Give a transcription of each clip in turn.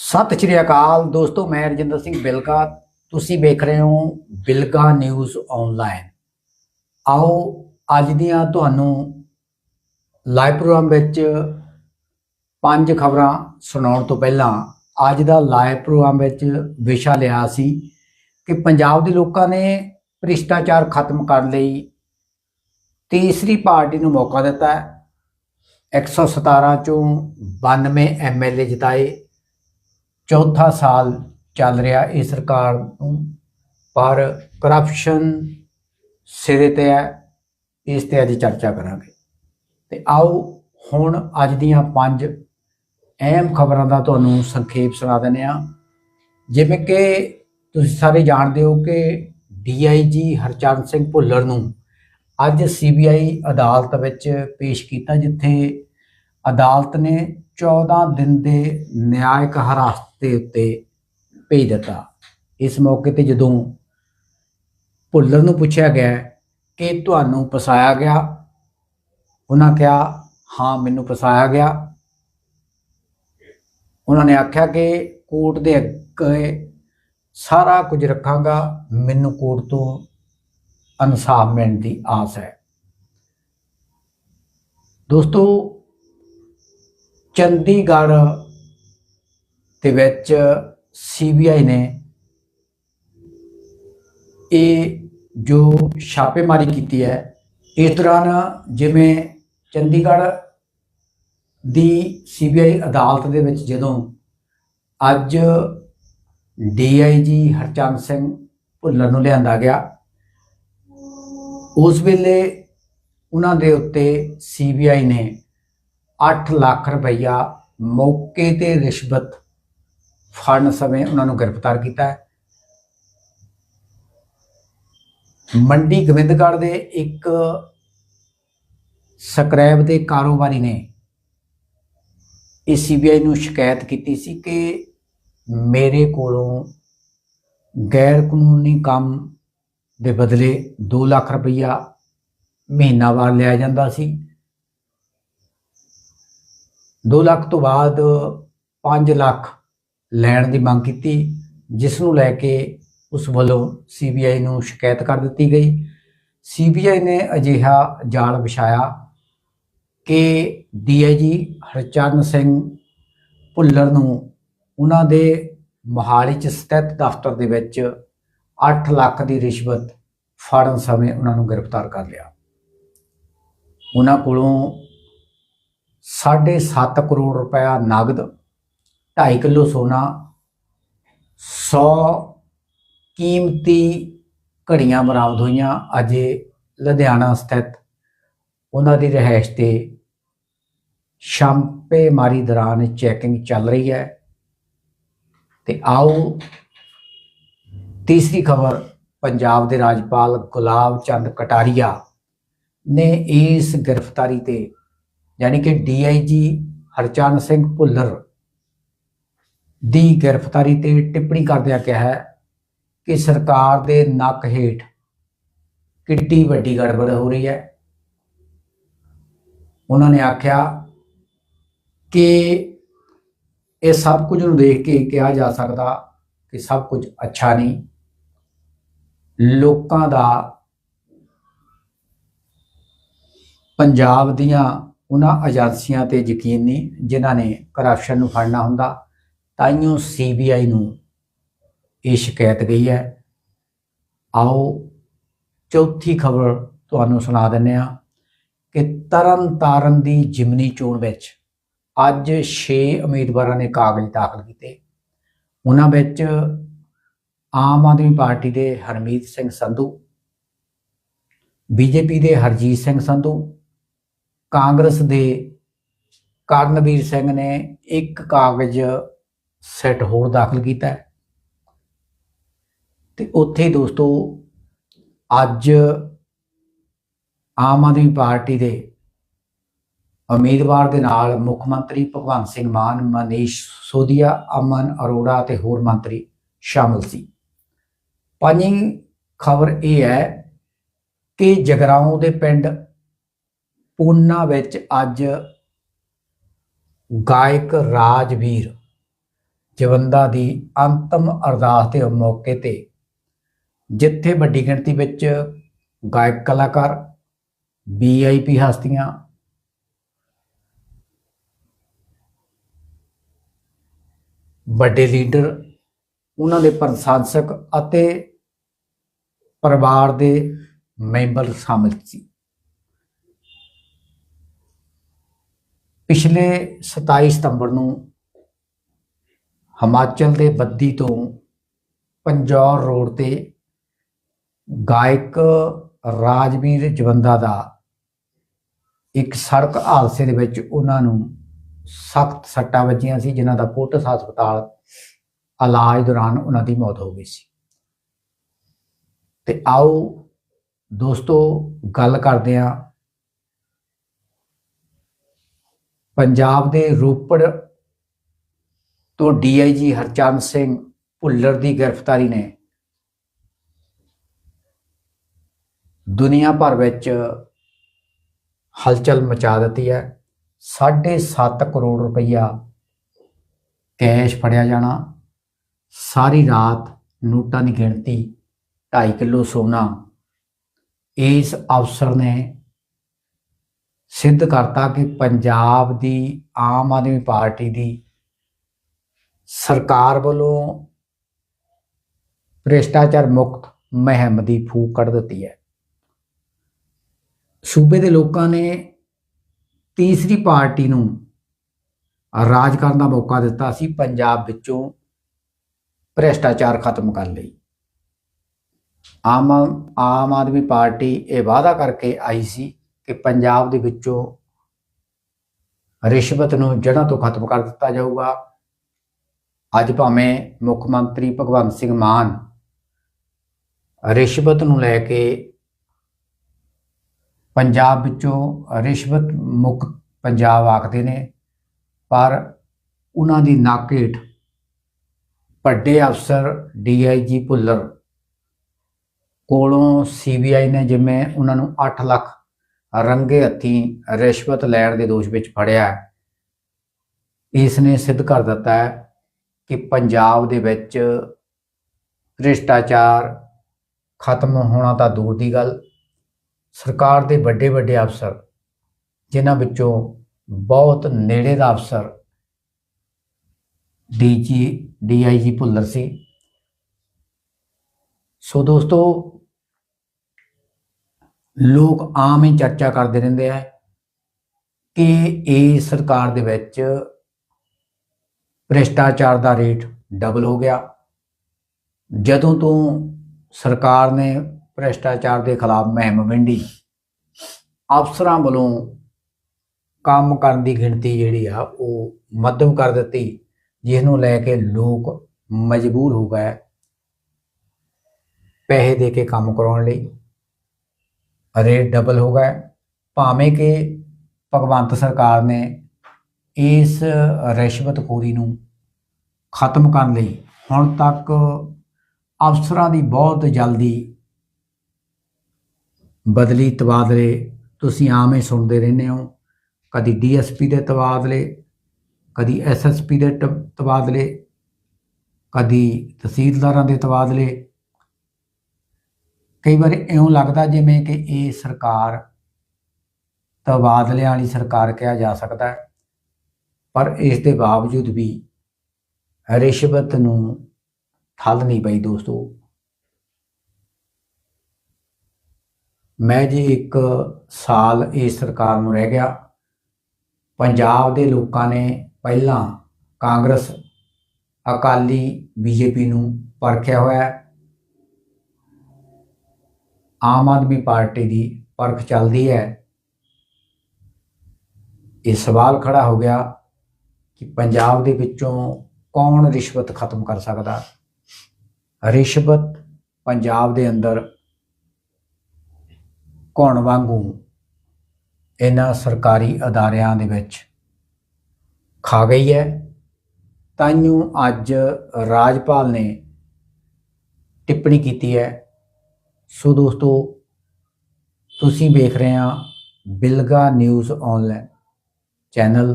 ਸਤਿ ਸ਼੍ਰੀ ਅਕਾਲ ਦੋਸਤੋ, ਮੈਂ ਰਜਿੰਦਰ ਸਿੰਘ ਬਿਲਕਾ। ਤੁਸੀਂ ਵੇਖ ਰਹੇ ਹੋ ਬਿਲਕਾ ਨਿਊਜ਼ ਆਨਲਾਈਨ ਆਓ, ਅੱਜ ਦੀਆਂ ਤੁਹਾਨੂੰ ਲਾਈਵ ਪ੍ਰੋਗਰਾਮ ਵਿੱਚ ਪੰਜ ਖਬਰਾਂ ਸੁਣਾਉਣ ਤੋਂ ਪਹਿਲਾਂ, ਅੱਜ ਦਾ ਲਾਈਵ ਪ੍ਰੋਗਰਾਮ ਵਿੱਚ ਵਿਸ਼ਾ ਲਿਆ ਸੀ ਕਿ ਪੰਜਾਬ ਦੇ ਲੋਕਾਂ ਨੇ ਭ੍ਰਿਸ਼ਟਾਚਾਰ ਖਤਮ ਕਰਨ ਲਈ ਤੀਸਰੀ ਪਾਰਟੀ ਨੂੰ ਮੌਕਾ ਦਿੱਤਾ ਹੈ। 117 ਚੋਂ 92 ਐਮਐਲਏ ਜਿਤਾਏ। ਚੌਥਾ ਸਾਲ ਚੱਲ ਰਿਹਾ ਇਹ ਸਰਕਾਰ ਨੂੰ, ਪਰ ਕਰਪਸ਼ਨ ਸਿਰੇ ਤੇ ਹੈ, ਇਸ ਤੇ ਅੱਜ ਚਰਚਾ ਕਰਾਂਗੇ। ਤੇ ਆਓ ਹੁਣ ਅੱਜ ਦੀਆਂ ਪੰਜ ਅਹਿਮ ਖਬਰਾਂ ਦਾ ਤੁਹਾਨੂੰ ਸੰਖੇਪ ਸੁਣਾ ਦਿੰਦੇ ਆ ਜਿਵੇਂ ਕਿ ਤੁਸੀਂ ਸਾਰੇ ਜਾਣਦੇ ਹੋ ਕਿ ਡੀਆਈਜੀ ਹਰਚਰਨ ਸਿੰਘ ਭੁੱਲਰ ਨੂੰ ਅੱਜ ਸੀਬੀਆਈ ਅਦਾਲਤ ਵਿੱਚ ਪੇਸ਼ ਕੀਤਾ, ਜਿੱਥੇ ਅਦਾਲਤ ਨੇ 14 ਦਿਨ ਦੇ ਨਿਆਇਕ ਹਰਾਸਤ ਦੇ ਉੱਤੇ ਭੇਜ ਦਿੱਤਾ। ਇਸ ਮੌਕੇ ਤੇ ਜਦੋਂ ਭੁੱਲਰ ਨੂੰ ਪੁੱਛਿਆ ਗਿਆ ਕਿ ਤੁਹਾਨੂੰ ਫਸਾਇਆ ਗਿਆ, ਉਹਨਾਂ ਕਿਹਾ, ਹਾਂ, ਮੈਨੂੰ ਫਸਾਇਆ ਗਿਆ। ਉਹਨਾਂ ਨੇ ਆਖਿਆ ਕਿ ਕੋਰਟ ਦੇ ਅੱਗੇ ਸਾਰਾ ਕੁਝ ਰੱਖਾਂਗਾ, ਮੈਨੂੰ ਕੋਰਟ ਤੋਂ ਇਨਸਾਫ ਮਿਲਣ ਦੀ ਆਸ ਹੈ। ਦੋਸਤੋ ਚੰਡੀਗੜ੍ਹ ਦੇ ਵਿੱਚ ਸੀਬੀਆਈ ਨੇ ਇਹ ਜੋ ਛਾਪੇਮਾਰੀ ਕੀਤੀ ਹੈ, ਇਸ ਦੌਰਾਨ ਜਿਵੇਂ ਚੰਡੀਗੜ੍ਹ ਦੀ ਸੀਬੀਆਈ ਅਦਾਲਤ ਦੇ ਵਿੱਚ ਜਦੋਂ ਅੱਜ ਡੀਆਈਜੀ ਹਰਚੰਦ ਸਿੰਘ ਭੁੱਲਰ ਨੂੰ ਲਿਆਂਦਾ ਗਿਆ, ਉਸ ਵੇਲੇ ਉਹਨਾਂ ਦੇ ਉੱਤੇ ਸੀਬੀਆਈ ਨੇ 8 ਲੱਖ ਰੁਪਈਆ ਮੌਕੇ ਤੇ ਰਿਸ਼ਵਤ ਫੜਨ ਸਮੇਂ ਉਹਨਾਂ ਨੂੰ ਗ੍ਰਿਫਤਾਰ ਕੀਤਾ ਹੈ। ਮੰਡੀ ਗੋਬਿੰਦਗੜ੍ਹ ਦੇ ਇੱਕ ਸਕ੍ਰੈਬ ਦੇ ਕਾਰੋਬਾਰੀ ਨੇ ਇਹ ਸੀਬੀਆਈ ਨੂੰ ਸ਼ਿਕਾਇਤ ਕੀਤੀ ਸੀ ਕਿ ਮੇਰੇ ਕੋਲੋਂ ਗੈਰ ਕਾਨੂੰਨੀ ਕੰਮ ਦੇ ਬਦਲੇ 2 ਲੱਖ ਰੁਪਈਆ ਮਹੀਨਾਵਾਰ ਲਿਆ ਜਾਂਦਾ ਸੀ। 2 ਲੱਖ ਤੋਂ ਬਾਅਦ 5 ਲੱਖ ਲੈਣ ਦੀ ਮੰਗ ਕੀਤੀ, ਜਿਸ ਨੂੰ ਲੈ ਕੇ ਉਸ ਵੱਲੋਂ ਸੀਬੀਆਈ ਨੂੰ ਸ਼ਿਕਾਇਤ ਕਰ ਦਿੱਤੀ ਗਈ। ਸੀਬੀਆਈ ਨੇ ਅਜਿਹਾ ਜਾਲ ਵਿਛਾਇਆ ਕਿ ਡੀਆਈਜੀ ਹਰਚਰਨ ਸਿੰਘ ਭੁੱਲਰ ਨੂੰ ਉਹਨਾਂ ਦੇ ਮੋਹਾਲੀ ਚ ਸਥਿਤ ਦਫ਼ਤਰ ਦੇ ਵਿੱਚ 8 ਲੱਖ ਦੀ ਰਿਸ਼ਵਤ ਫੜਨ ਸਮੇਂ ਉਹਨਾਂ ਨੂੰ ਗ੍ਰਿਫਤਾਰ ਕਰ ਲਿਆ। ਉਹਨਾਂ ਕੋਲੋਂ 7.5 ਕਰੋੜ ਰੁਪਇਆ ਨਗਦ 2.5 ਕਿਲੋ ਸੋਨਾ 100 ਕੀਮਤੀ ਘੜੀਆਂ ਬਰਾਮਦ ਹੋਈਆਂ ਅਜੇ ਲੁਧਿਆਣਾ ਸਥਿਤ। ਉਹਨਾਂ ਦੀ ਰਹਿائش ਤੇ ਛਾਪੇਮਾਰੀ ਦੌਰਾਨ ਚੈਕਿੰਗ ਚੱਲ ਰਹੀ ਹੈ। ਤੇ ਆਓ ਤੀਸਰੀ ਖਬਰ, ਪੰਜਾਬ ਦੇ ਰਾਜਪਾਲ ਗੁਲਾਬ ਚੰਦ ਕਟਾਰੀਆ ਨੇ ਇਸ ਗ੍ਰਿਫਤਾਰੀ ਤੇ ਯਾਨੀ ਕਿ ਡੀਆਈਜੀ ਹਰਚਰਨ ਸਿੰਘ ਭੁੱਲਰ ਦੀ ਗ੍ਰਿਫਤਾਰੀ ਤੇ ਟਿੱਪਣੀ ਕਰਦਿਆਂ ਕਿਹਾ ਹੈ ਕਿ ਸਰਕਾਰ ਦੇ ਨੱਕ ਹੇਠ ਕਿੱਡੀ ਵੱਡੀ ਗੜਬੜ ਹੋ ਰਹੀ ਹੈ। ਉਹਨਾਂ ਨੇ ਆਖਿਆ ਕਿ ਇਹ ਸਭ ਕੁਝ ਨੂੰ ਦੇਖ ਕੇ ਕਿਹਾ ਜਾ ਸਕਦਾ ਕਿ ਸਭ ਕੁਝ ਅੱਛਾ ਨਹੀਂ। ਲੋਕਾਂ ਦਾ ਪੰਜਾਬ ਦੀਆਂ ਉਹਨਾਂ ਏਜੰਸੀਆਂ ਤੇ ਯਕੀਨ ਨਹੀਂ ਜਿਨ੍ਹਾਂ ਨੇ ਕਰਪਸ਼ਨ ਨੂੰ ਫੜਨਾ ਹੁੰਦਾ ਤਾਈਓ ਸੀਬੀਆਈ ਨੂੰ ਇਹ ਸ਼ਿਕਾਇਤ ਗਈ ਹੈ। ਆਓ ਚੌਥੀ ਖਬਰ ਤੁਹਾਨੂੰ ਸੁਣਾ ਦਿੰਨੇ ਆ ਕਿ ਤਰਨ ਤਾਰਨ ਦੀ ਜਿਮਨੀ ਚੋਣ ਵਿੱਚ ਅੱਜ 6 ਉਮੀਦਵਾਰਾਂ ਨੇ ਕਾਗਜ਼ ਦਾਖਲ ਕੀਤੇ। ਉਹਨਾਂ ਵਿੱਚ ਆਮ ਆਦਮੀ ਪਾਰਟੀ ਦੇ ਹਰਮੀਤ ਸਿੰਘ ਸੰਧੂ, ਬੀਜੇਪੀ ਦੇ ਹਰਜੀਤ ਸਿੰਘ ਸੰਧੂ ਕਾਂਗਰਸ ਦੇ ਕਰਨਵੀਰ ਸਿੰਘ ਨੇ ਇੱਕ ਕਾਗਜ਼ ਸੈੱਟ ਹੋਰ ਦਾਖਲ ਕੀਤਾ ਹੈ। ਤੇ ਉੱਥੇ ਦੋਸਤੋ, ਅੱਜ ਆਮ ਆਦਮੀ ਪਾਰਟੀ ਦੇ ਉਮੀਦਵਾਰ ਦੇ ਨਾਲ ਮੁੱਖ ਮੰਤਰੀ ਭਗਵੰਤ ਸਿੰਘ ਮਾਨ, ਮਨੀਸ਼ ਸੋਧੀਆ, ਅਮਨ ਅਰੋੜਾ ਤੇ ਹੋਰ ਮੰਤਰੀ ਸ਼ਾਮਲ ਸੀ। ਪੰਜਵੀਂ ਖਬਰ ਇਹ ਹੈ ਕਿ ਜਗਰਾਉਂ ਦੇ ਪਿੰਡ ਪੂਨਾ ਵਿੱਚ ਅੱਜ ਗਾਇਕ ਰਾਜਵੀਰ ਜਵੰਦਾ ਦੀ ਅੰਤਮ ਅਰਦਾਸ ਦੇ ਮੌਕੇ ਤੇ ਜਿੱਥੇ ਵੱਡੀ ਗਿਣਤੀ ਵਿੱਚ ਗਾਇਕ ਕਲਾਕਾਰ ਵੀਆਈਪੀ ਹਸਤੀਆਂ, ਵੱਡੇ ਲੀਡਰ, ਉਹਨਾਂ ਦੇ ਪ੍ਰਸ਼ੰਸਕ ਅਤੇ ਪਰਿਵਾਰ ਦੇ ਮੈਂਬਰ ਸ਼ਾਮਿਲ ਸੀ। ਪਿਛਲੇ 27 ਸਤੰਬਰ ਨੂੰ ਹਿਮਾਚਲ ਦੇ ਬੱਦੀ ਤੋਂ ਪੰਜੌਰ ਰੋਡ ਤੇ ਗਾਇਕ ਰਾਜਵੀਰ ਜਵੰਦਾ ਦਾ ਇੱਕ ਸੜਕ ਹਾਦਸੇ ਦੇ ਵਿੱਚ ਉਹਨਾਂ ਨੂੰ ਸਖਤ ਸੱਟਾਂ ਵੱਜੀਆਂ ਸੀ, ਜਿਨ੍ਹਾਂ ਦਾ ਫੋਰਟਿਸ ਹਸਪਤਾਲ ਇਲਾਜ ਦੌਰਾਨ ਉਹਨਾਂ ਦੀ ਮੌਤ ਹੋ ਗਈ ਸੀ। ਤੇ ਆਓ ਦੋਸਤੋ, ਗੱਲ ਕਰਦੇ ਹਾਂ ਪੰਜਾਬ ਦੇ ਰੋਪੜ ਤੋਂ ਡੀਆਈਜੀ ਹਰਚੰਦ ਸਿੰਘ ਭੁੱਲਰ ਦੀ ਗ੍ਰਿਫਤਾਰੀ ਨੇ ਦੁਨੀਆ ਭਰ ਵਿੱਚ ਹਲਚਲ ਮਚਾ ਦਿੱਤੀ ਹੈ। 7.5 ਕਰੋੜ ਰੁਪਈਆ ਕੈਸ਼ ਫੜਿਆ ਜਾਣਾ, ਸਾਰੀ ਰਾਤ ਨੋਟਾਂ ਦੀ ਗਿਣਤੀ 2.5 ਕਿਲੋ ਸੋਨਾ। ਇਸ ਅਫਸਰ ਨੇ ਸਿੱਧ ਕਰਤਾ ਕਿ ਪੰਜਾਬ ਦੀ ਆਮ ਆਦਮੀ ਪਾਰਟੀ ਦੀ ਸਰਕਾਰ ਵੱਲੋਂ ਭ੍ਰਿਸ਼ਟਾਚਾਰ ਮੁਕਤ ਮੁਹਿੰਮ ਦੀ ਫੂਕ ਕੱਢ ਦਿੱਤੀ ਹੈ। ਸੂਬੇ ਦੇ ਲੋਕਾਂ ਨੇ ਤੀਸਰੀ ਪਾਰਟੀ ਨੂੰ ਰਾਜ ਕਰਨ ਦਾ ਮੌਕਾ ਦਿੱਤਾ ਸੀ, ਪੰਜਾਬ ਵਿੱਚੋਂ ਭ੍ਰਿਸ਼ਟਾਚਾਰ ਖਤਮ ਕਰਨ ਲਈ। ਆਮ ਆਮ ਆਦਮੀ ਪਾਰਟੀ ਇਹ ਵਾਅਦਾ ਕਰਕੇ ਆਈ ਸੀ ਕਿ ਪੰਜਾਬ ਦੇ ਵਿੱਚੋਂ ਰਿਸ਼ਵਤ ਨੂੰ ਜੜ੍ਹਾਂ ਤੋਂ ਖਤਮ ਕਰ ਦਿੱਤਾ ਜਾਊਗਾ। ਅੱਜ ਭਾਵੇਂ ਮੁੱਖ ਮੰਤਰੀ ਭਗਵੰਤ ਸਿੰਘ ਮਾਨ ਰਿਸ਼ਵਤ ਨੂੰ ਲੈ ਕੇ ਪੰਜਾਬ ਵਿੱਚੋਂ ਰਿਸ਼ਵਤ ਮੁਕਤ ਪੰਜਾਬ ਆਖਦੇ ਨੇ, ਪਰ ਉਹਨਾਂ ਦੀ ਨਾਕੇਟ ਵੱਡੇ ਅਫਸਰ ਡੀਆਈਜੀ ਭੁੱਲਰ ਕੋਲੋਂ ਸੀਬੀਆਈ ਨੇ ਜਿਵੇਂ ਉਹਨਾਂ ਨੂੰ 8 ਲੱਖ ਰੰਗੇ ਹੱਥੀਂ ਰਿਸ਼ਵਤ ਲੈਣ ਦੇ ਦੋਸ਼ ਵਿੱਚ ਫੜਿਆ ਹੈ। ਇਸ ਨੇ ਸਿੱਧ ਕਰ ਦਿੱਤਾ ਹੈ ਕਿ ਪੰਜਾਬ ਦੇ ਵਿੱਚ ਭ੍ਰਿਸ਼ਟਾਚਾਰ ਖਤਮ ਹੋਣਾ ਤਾਂ ਦੂਰ ਦੀ ਗੱਲ ਸਰਕਾਰ ਦੇ ਵੱਡੇ ਵੱਡੇ ਅਫਸਰ, ਜਿਨ੍ਹਾਂ ਵਿੱਚੋਂ ਬਹੁਤ ਨੇੜੇ ਦਾ ਅਫਸਰ ਡੀਜੀ, ਡੀਆਈਜੀ ਭੁੱਲਰ ਸੀ ਸੋ ਦੋਸਤੋ ਲੋਕ ਆਮ ਹੀ ਚਰਚਾ ਕਰਦੇ ਰਹਿੰਦੇ ਆ ਕਿ ਇਹ ਸਰਕਾਰ ਦੇ ਵਿੱਚ ਭ੍ਰਿਸ਼ਟਾਚਾਰ ਦਾ ਰੇਟ ਡਬਲ ਹੋ ਗਿਆ। ਜਦੋਂ ਤੋਂ ਸਰਕਾਰ ਨੇ ਭ੍ਰਿਸ਼ਟਾਚਾਰ ਦੇ ਖਿਲਾਫ ਮੁਹਿੰਮ ਵੰਡੀ, ਅਫਸਰਾਂ ਵੱਲੋਂ ਕੰਮ ਕਰਨ ਦੀ ਗਿਣਤੀ ਜਿਹੜੀ ਆ, ਉਹ ਮੱਧਮ ਕਰ ਦਿੱਤੀ, ਜਿਸ ਨੂੰ ਲੈ ਕੇ ਲੋਕ ਮਜਬੂਰ ਹੋ ਗਏ ਪੈਸੇ ਦੇ ਕੇ ਕੰਮ ਕਰਾਉਣ ਲਈ। ਰੇਟ ਡਬਲ ਹੋ ਗਏ ਭਾਵੇਂ ਕਿ ਭਗਵੰਤ ਸਰਕਾਰ ਨੇ ਇਸ ਰਿਸ਼ਵਤਖੋਰੀ ਨੂੰ ਖਤਮ ਕਰਨ ਲਈ ਹੁਣ ਤੱਕ ਅਫਸਰਾਂ ਦੀ ਬਹੁਤ ਜਲਦੀ ਬਦਲੀ ਤਬਾਦਲੇ ਤੁਸੀਂ ਆਮ ਹੀ ਸੁਣਦੇ ਰਹਿੰਦੇ ਹੋ। ਕਦੀ ਡੀਐਸਪੀ ਦੇ ਤਬਾਦਲੇ, ਕਦੀ ਐਸਐਸਪੀ ਦੇ ਟ- ਤਬਾਦਲੇ, ਕਦੀ ਤਹਿਸੀਲਦਾਰਾਂ ਦੇ ਤਬਾਦਲੇ ਕਈ ਵਾਰ ਇਉਂ ਲੱਗਦਾ ਜਿਵੇਂ ਕਿ ਇਹ ਸਰਕਾਰ ਤਬਾਦਲਿਆਂ ਵਾਲੀ ਸਰਕਾਰ ਕਿਹਾ ਜਾ ਸਕਦਾ ਹੈ, ਪਰ ਇਸ ਦੇ ਬਾਵਜੂਦ ਵੀ ਰਿਸ਼ਵਤ ਨੂੰ ਠੱਲ ਨਹੀਂ ਪਈ ਦੋਸਤੋ। ਮੈਂ ਜੀ ਇੱਕ ਸਾਲ ਇਸ ਸਰਕਾਰ ਨੂੰ ਰਹਿ ਗਿਆ। ਪੰਜਾਬ ਦੇ ਲੋਕਾਂ ਨੇ ਪਹਿਲਾਂ ਕਾਂਗਰਸ, ਅਕਾਲੀ, ਬੀਜੇਪੀ ਨੂੰ ਪਰਖਿਆ ਹੋਇਆ ਆਮ ਆਦਮੀ ਪਾਰਟੀ ਦੀ ਪਰਖ ਚੱਲਦੀ ਹੈ। ਇਹ ਸਵਾਲ ਖੜਾ ਹੋ ਗਿਆ ਕਿ ਪੰਜਾਬ ਦੇ ਵਿੱਚੋਂ ਕੌਣ ਰਿਸ਼ਵਤ ਖਤਮ ਕਰ ਸਕਦਾ? ਰਿਸ਼ਵਤ ਪੰਜਾਬ ਦੇ ਅੰਦਰ ਕੌਣ ਵਾਂਗੂ? ਇਹਨਾਂ ਸਰਕਾਰੀ ਅਦਾਰਿਆਂ ਦੇ ਵਿੱਚ ਖਾ ਗਈ ਹੈ। ਤਾਈਓ ਅੱਜ ਰਾਜਪਾਲ ਨੇ ਟਿੱਪਣੀ ਕੀਤੀ ਹੈ ਸੋ ਦੋਸਤੋ, ਤੁਸੀਂ ਵੇਖ ਰਹੇ ਆ Bilga news online channel.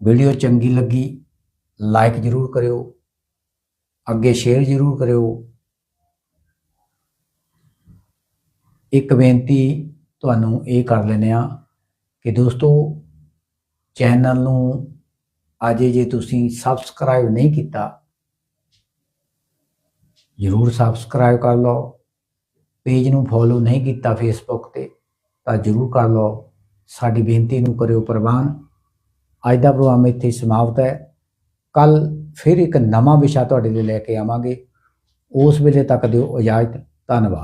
Video ਚੰਗੀ ਲੱਗੀ ਲਾਈਕ ਜ਼ਰੂਰ ਕਰਿਓ, ਅੱਗੇ ਸ਼ੇਅਰ ਜ਼ਰੂਰ ਕਰਿਓ। ਇੱਕ ਬੇਨਤੀ ਤੁਹਾਨੂੰ ਇਹ ਕਰ ਲੈਂਦੇ ਆ ਕਿ ਦੋਸਤੋ, ਚੈਨਲ ਨੂੰ ਅਜੇ ਜੇ ਤੁਸੀਂ ਸਬਸਕ੍ਰਾਈਬ ਨਹੀਂ ਕੀਤਾ, ਜ਼ਰੂਰ ਸਬਸਕ੍ਰਾਈਬ ਕਰ ਲਓ। ਪੇਜ ਨੂੰ ਫੋਲੋ ਨਹੀਂ ਕੀਤਾ ਫੇਸਬੁੱਕ ਤੇ, ਤਾਂ ਜ਼ਰੂਰ ਕਰ ਲਓ। ਸਾਡੀ ਬੇਨਤੀ ਨੂੰ ਕਰਿਓ ਪ੍ਰਵਾਨ। ਅੱਜ ਦਾ ਪ੍ਰੋਗਰਾਮ ਇੱਥੇ ਸਮਾਪਤ ਹੈ। ਕੱਲ ਫਿਰ ਇੱਕ ਨਵਾਂ ਵਿਸ਼ਾ ਤੁਹਾਡੇ ਲਈ ਲੈ ਕੇ ਆਵਾਂਗੇ। ਉਸ ਵੇਲੇ ਤੱਕ ਦਿਓ ਇਜਾਜ਼ਤ। ਧੰਨਵਾਦ।